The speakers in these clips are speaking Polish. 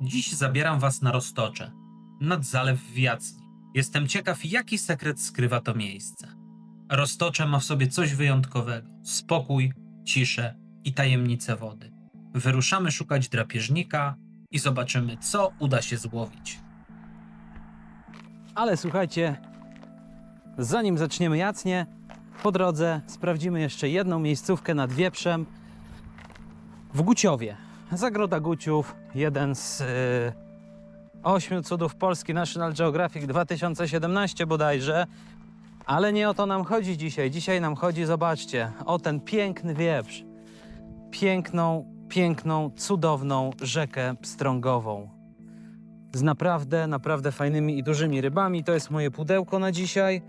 Dziś zabieram was na Roztocze, nad zalew w Jacni. Jestem ciekaw, jaki sekret skrywa to miejsce. Roztocze ma w sobie coś wyjątkowego: spokój, ciszę i tajemnicę wody. Wyruszamy szukać drapieżnika i zobaczymy, co uda się złowić. Ale słuchajcie, zanim zaczniemy jacnie, po drodze sprawdzimy jeszcze jedną miejscówkę nad Wieprzem w Guciowie. Zagroda Guciów, jeden z y, ośmiu cudów Polski National Geographic 2017 bodajże. Ale nie o to nam chodzi dzisiaj. Dzisiaj nam chodzi, zobaczcie, o ten piękny wieprz. Piękną, piękną, cudowną rzekę Pstrągową z naprawdę, naprawdę fajnymi i dużymi rybami. To jest moje pudełko na dzisiaj.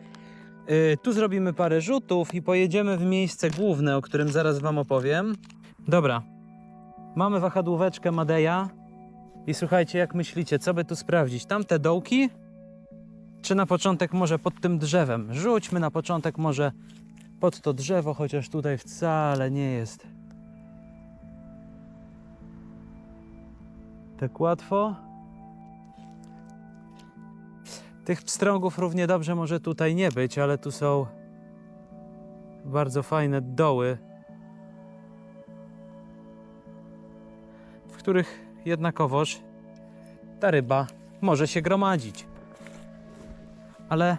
Yy, tu zrobimy parę rzutów i pojedziemy w miejsce główne, o którym zaraz Wam opowiem. Dobra, mamy wahadłóweczkę Madeja i słuchajcie, jak myślicie, co by tu sprawdzić? Tamte dołki? Czy na początek może pod tym drzewem? Rzućmy na początek może pod to drzewo, chociaż tutaj wcale nie jest tak łatwo. Tych pstrągów równie dobrze może tutaj nie być, ale tu są bardzo fajne doły, których jednakowoż ta ryba może się gromadzić. Ale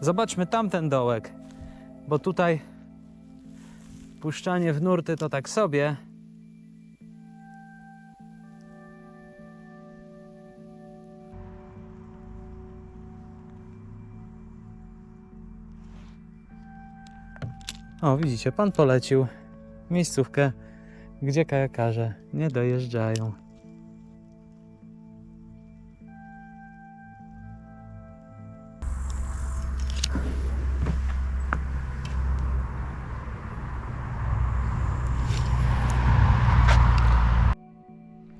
zobaczmy tamten dołek, bo tutaj puszczanie w nurty to tak sobie. O, widzicie, pan polecił miejscówkę, gdzie kajakarze nie dojeżdżają.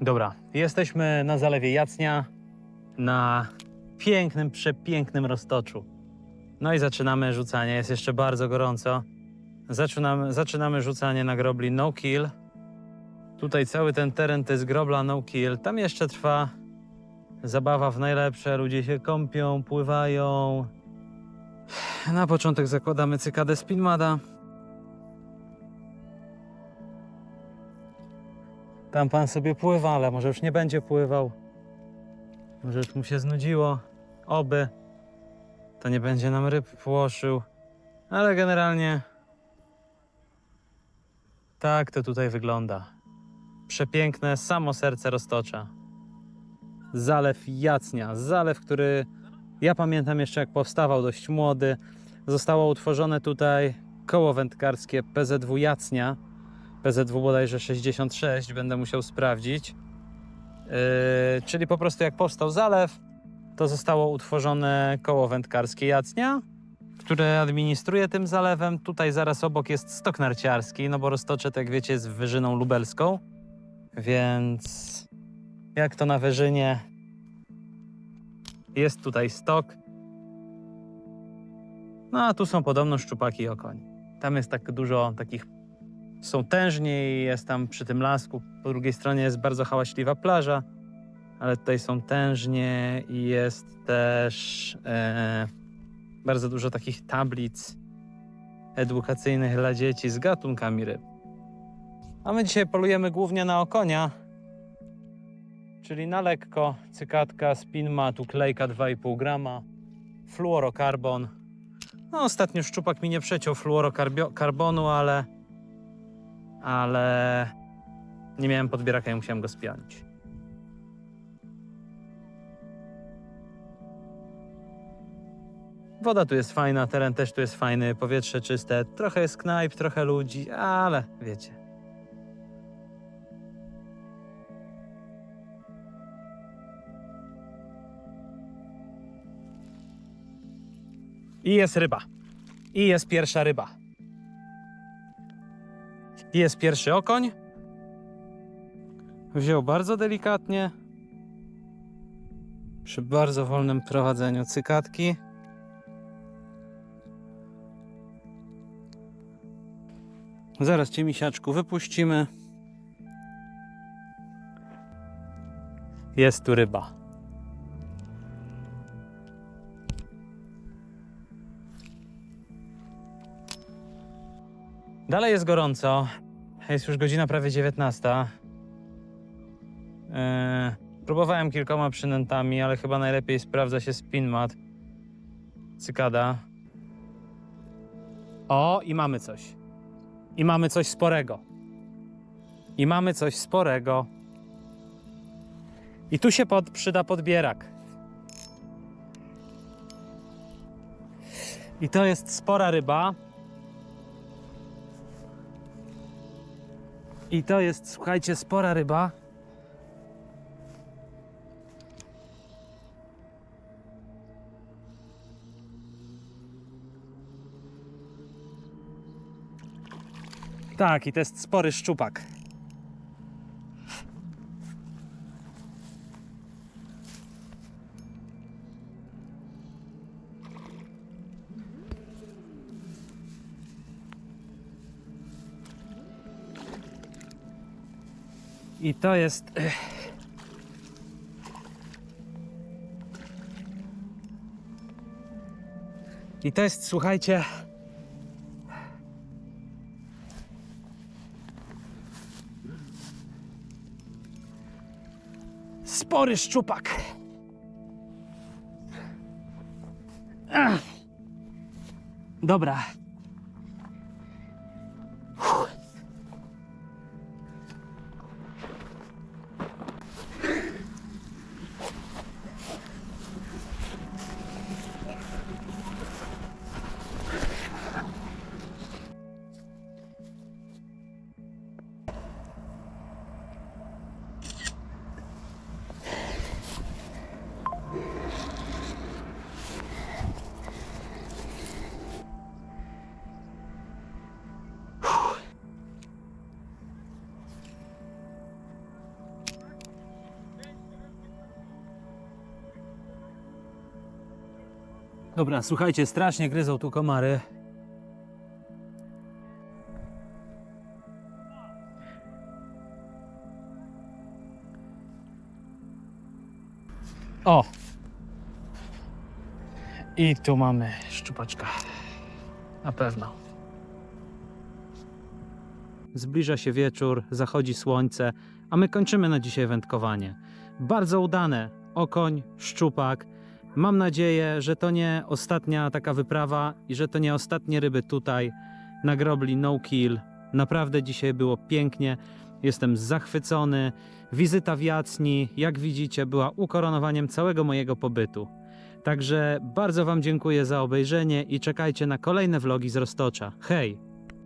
Dobra, jesteśmy na zalewie Jacnia, na pięknym, przepięknym roztoczu. No i zaczynamy rzucanie, jest jeszcze bardzo gorąco. Zaczynamy, zaczynamy rzucanie na grobli no kill. Tutaj cały ten teren to jest grobla no kill. Tam jeszcze trwa zabawa w najlepsze. Ludzie się kąpią, pływają. Na początek zakładamy cykadę spinmada. Tam pan sobie pływa, ale może już nie będzie pływał. Może już mu się znudziło. Oby. To nie będzie nam ryb płoszył. Ale generalnie tak to tutaj wygląda. Przepiękne samo serce roztocza. Zalew Jacnia, zalew, który ja pamiętam jeszcze jak powstawał, dość młody. Zostało utworzone tutaj koło wędkarskie PZW Jacnia. PZW bodajże 66, będę musiał sprawdzić. Yy, czyli po prostu jak powstał zalew, to zostało utworzone koło wędkarskie Jacnia które administruje tym zalewem. Tutaj zaraz obok jest stok narciarski, no bo Roztocze, tak jak wiecie, jest wyżyną lubelską. Więc jak to na wyżynie jest tutaj stok. No a tu są podobno szczupaki i okoń. Tam jest tak dużo takich są tężnie i jest tam przy tym lasku. Po drugiej stronie jest bardzo hałaśliwa plaża, ale tutaj są tężnie i jest też e, bardzo dużo takich tablic edukacyjnych dla dzieci z gatunkami ryb. A my dzisiaj polujemy głównie na okonia, czyli na lekko, cykatka, spinma, tu klejka 2,5 grama, fluorokarbon. No ostatnio szczupak mi nie przeciął fluorokarbonu, ale ale nie miałem podbieraka i musiałem go spiąć. Woda tu jest fajna, teren też tu jest fajny, powietrze czyste, trochę jest knajp, trochę ludzi, ale wiecie. I jest ryba. I jest pierwsza ryba. I jest pierwszy okoń. Wziął bardzo delikatnie. Przy bardzo wolnym prowadzeniu cykatki. Zaraz cię, misiaczku, wypuścimy. Jest tu ryba. Dalej jest gorąco. Jest już godzina prawie 19. Eee, próbowałem kilkoma przynętami, ale chyba najlepiej sprawdza się spinmat. Cykada. O, i mamy coś. I mamy coś sporego. I mamy coś sporego. I tu się pod, przyda podbierak. I to jest spora ryba. I to jest, słuchajcie, spora ryba. Tak, i to jest spory szczupak. I to jest. I to jest, słuchajcie. Spory szczupak. Dobra. Dobra, słuchajcie, strasznie gryzą tu komary. O! I tu mamy szczupaczka. Na pewno. Zbliża się wieczór, zachodzi słońce, a my kończymy na dzisiaj wędkowanie. Bardzo udane. Okoń, szczupak. Mam nadzieję, że to nie ostatnia taka wyprawa i że to nie ostatnie ryby tutaj na grobli No Kill. Naprawdę dzisiaj było pięknie. Jestem zachwycony. Wizyta w Jacni, jak widzicie, była ukoronowaniem całego mojego pobytu. Także bardzo Wam dziękuję za obejrzenie i czekajcie na kolejne vlogi z Roztocza. Hej!